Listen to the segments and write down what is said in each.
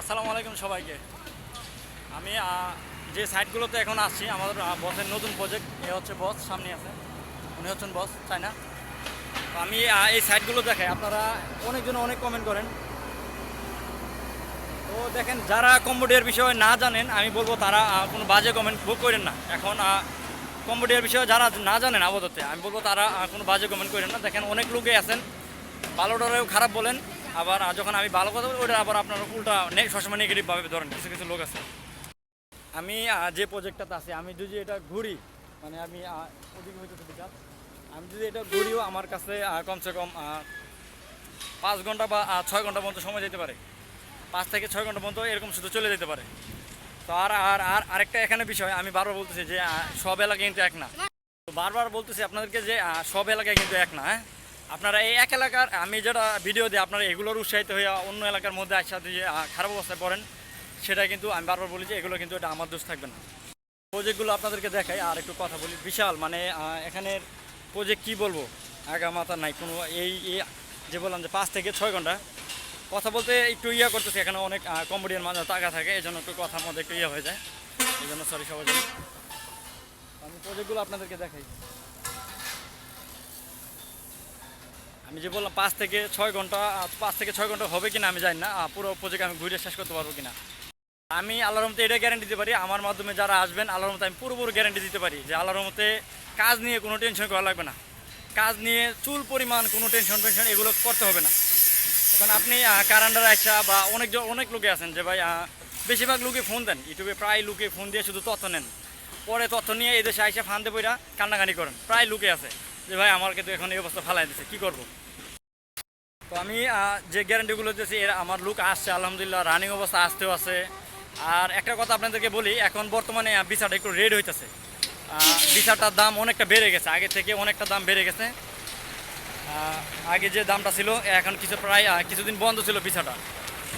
আসসালামু আলাইকুম সবাইকে। আমি যে সাইটগুলোতে এখন আসছি আমাদের বসের নতুন প্রজেক্ট এ হচ্ছে বস, সামনে আছে। উনি হচ্ছেন বস তাই না আমি এই সাইটগুলো দেখাই। আপনারা অনেকজন অনেক কমেন্ট করেন। তো দেখেন, যারা কম্বোডিয়ার বিষয়ে না জানেন, আমি বলব তারা কোনো বাজে কমেন্ট বুক করেন না। এখন কম্বোডিয়ার বিষয়ে যারা না জানেন আপাতত, আমি বলব তারা কোনো বাজে কমেন্ট করেন না। দেখেন, অনেক লোকে আছেন। ভালো ভালোটারেও খারাপ বলেন। আবার যখন আমি ভালো কথা বলি ওটা আবার আপনার উল্টা সবসময় নেগেটিভভাবে ধরেন, কিছু কিছু লোক আছে। আমি যে প্রজেক্টটাতে আছি, আমি যদি এটা ঘুরি মানে আমি ওদিকে বিকাশ আমি যদি এটা ঘুরিও আমার কাছে কমসে কম পাঁচ ঘণ্টা বা ছয় ঘণ্টা পর্যন্ত সময় যেতে পারে। পাঁচ থেকে ছয় ঘণ্টা পর্যন্ত এরকম শুধু চলে যেতে পারে। তো আর আর আর আরেকটা এখানে বিষয়, আমি বারবার বলতেছি যে সব এলাকা কিন্তু এক না। বারবার বলতেছি আপনাদেরকে যে সব এলাকায় কিন্তু এক না হ্যাঁ? আপনারা এই এক এলাকার, আমি যেটা ভিডিও দিই, আপনারা এগুলোর উৎসাহিত হয়ে অন্য এলাকার মধ্যে একসাথে খারাপ অবস্থায় পড়েন, সেটা কিন্তু আমি বারবার বলি যে এগুলো কিন্তু এটা আমার দোষ থাকবে না। প্রজেক্টগুলো আপনাদেরকে দেখাই, আর একটু কথা বলি। বিশাল মানে এখানের প্রজেক্ট কি বলব? আগা মাথা নাই, কোনো এই যে বললাম যে পাঁচ থেকে ছয় ঘণ্টা। কথা বলতে একটু ইয়া করতেছে, এখানে অনেক কমেডিয়ান মাঝে টাকা থাকে এই জন্য একটু কথার মধ্যে একটু ইয়ে হয়ে যায়। এই জন্য সরি সবাই। আমি প্রজেক্টগুলো আপনাদেরকে দেখাই। আমি যে বললাম পাঁচ থেকে ছয় ঘণ্টা পাঁচ থেকে ছয় ঘণ্টা হবে কিনা আমি জানি না পুরো প্রজেক্ট আমি ঘুরে শেষ করতে পারব কিনা। আমি আল্লাহর এটা গ্যারান্টি দিতে পারি, আমার মাধ্যমে যারা আসবেন আল্লাহর আমি পুরোপুরি গ্যারান্টি দিতে পারি যে আল্লাহর মতে কাজ নিয়ে কোনো টেনশন করা লাগবে না। কাজ নিয়ে চুল পরিমাণ, কোনো টেনশন টেনশন এগুলো করতে হবে না। এখন আপনি কারান্ডার আইসা বা অনেক অনেক লোকে আছেন যে ভাই বেশিরভাগ লোকে ফোন দেন। ইউটিউবে প্রায় লোকে ফোন দিয়ে শুধু তথ্য নেন। পরে তথ্য নিয়ে এদেশে আইসা ফান্দে বইরা কান্নাকানি করেন। প্রায় লোকে আছে। যে ভাই আমার কিন্তু এখন এই অবস্থা ফালাই দিচ্ছে কী করব? তো আমি যে গ্যারান্টিগুলো দিয়েছি, এর আমার লুক আসছে, আলহামদুলিল্লাহ রানিং অবস্থা আসতেও আছে। আর একটা কথা আপনাদেরকে বলি, এখন বর্তমানে বিচারটা একটু রেড হইতেছে। বিচারটার দাম অনেকটা বেড়ে গেছে, আগে থেকে অনেকটা দাম বেড়ে গেছে। আগে যে দামটা ছিল, এখন কিছু প্রায় কিছুদিন বন্ধ ছিল বিচারটা।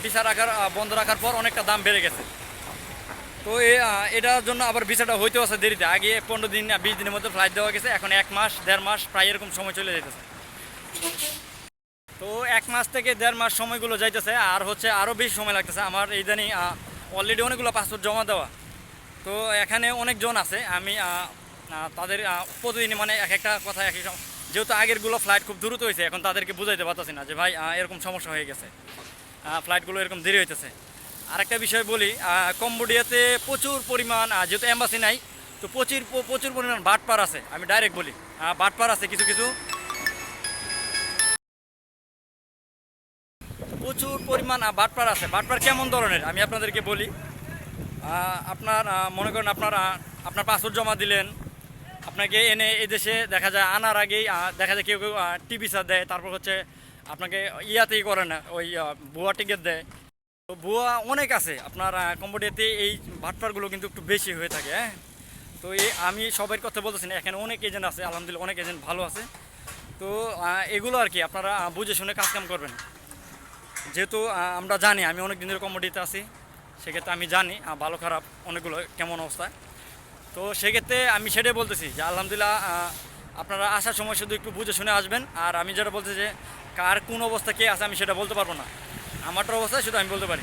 বিচার রাখার বন্ধ রাখার পর অনেকটা দাম বেড়ে গেছে। তো এটার জন্য আবার ভিসাটা হইতেও আছে দেরিতে। আগে পনেরো দিন বিশ দিনের মধ্যে ফ্লাইট দেওয়া গেছে এখন এক মাস দেড় মাস প্রায় এরকম সময় চলে যেতেছে তো এক মাস থেকে দেড় মাস সময়গুলো যাইতেছে আর হচ্ছে আরও বেশি সময় লাগতেছে। আমার ইদানিং অলরেডি অনেকগুলো পাসপোর্ট জমা দেওয়া। তো এখানে অনেকজন আছে আমি তাদের আহ, প্রতিদিনই মানে এক একটা কথা এক যেহেতু আগেরগুলো ফ্লাইট খুব দ্রুত হয়েছে এখন তাদেরকে বুঝাইতে পারতেছি না যে ভাই এরকম সমস্যা হয়ে গেছে। ফ্লাইটগুলো এরকম দেরি হইতেছে। আরেকটা বিষয় বলি কম্বোডিয়াতে প্রচুর পরিমাণ যেহেতু অ্যাম্বাসি নাই, তো প্রচুর প্রচুর পরিমাণ বাটপার আছে। আমি ডাইরেক্ট বলি বাটপার আছে কিছু কিছু। প্রচুর পরিমাণ বাটপার আছে। বাটপার কেমন ধরনের? আমি আপনাদেরকে বলি আপনার মনে করেন আপনার আপনার পাসপোর্ট জমা দিলেন, আপনাকে এনে এই দেশে দেখা যায়, আনার আগেই দেখা যায় কেউ কেউ টিভি সার দেয়, তারপর হচ্ছে আপনাকে ইয়াতেই করে না, ওই ভুয়া টিকিট দেয়। তো ভুয়া অনেক আছে। আপনার কম্বোডিয়াতে এই বাটপারগুলো কিন্তু একটু বেশি হয়ে থাকে হ্যাঁ? তো এই আমি সবার কথা বলতেছি না, এখানে অনেক এজেন্ট আছে, আলহামদুলিল্লাহ অনেক এজেন্ট ভালো আছে। তো এগুলো আর কি, আপনারা বুঝে শুনে কাজকাম করবেন। যেহেতু আমরা জানি, আমি অনেক দিনের কমোডিতে আছি, সেক্ষেত্রে আমি জানি ভালো খারাপ অনেকগুলো কেমন অবস্থা। তো সেক্ষেত্রে আমি সেটাই বলতেছি যে, আলহামদুলিল্লাহ আপনারা আসার সময় শুধু একটু বুঝে শুনে আসবেন, আর আমি যেটা বলতে যে, কার কোন অবস্থা কে আছে আমি সেটা বলতে পারব না। আমারটার অবস্থা শুধু আমি বলতে পারি।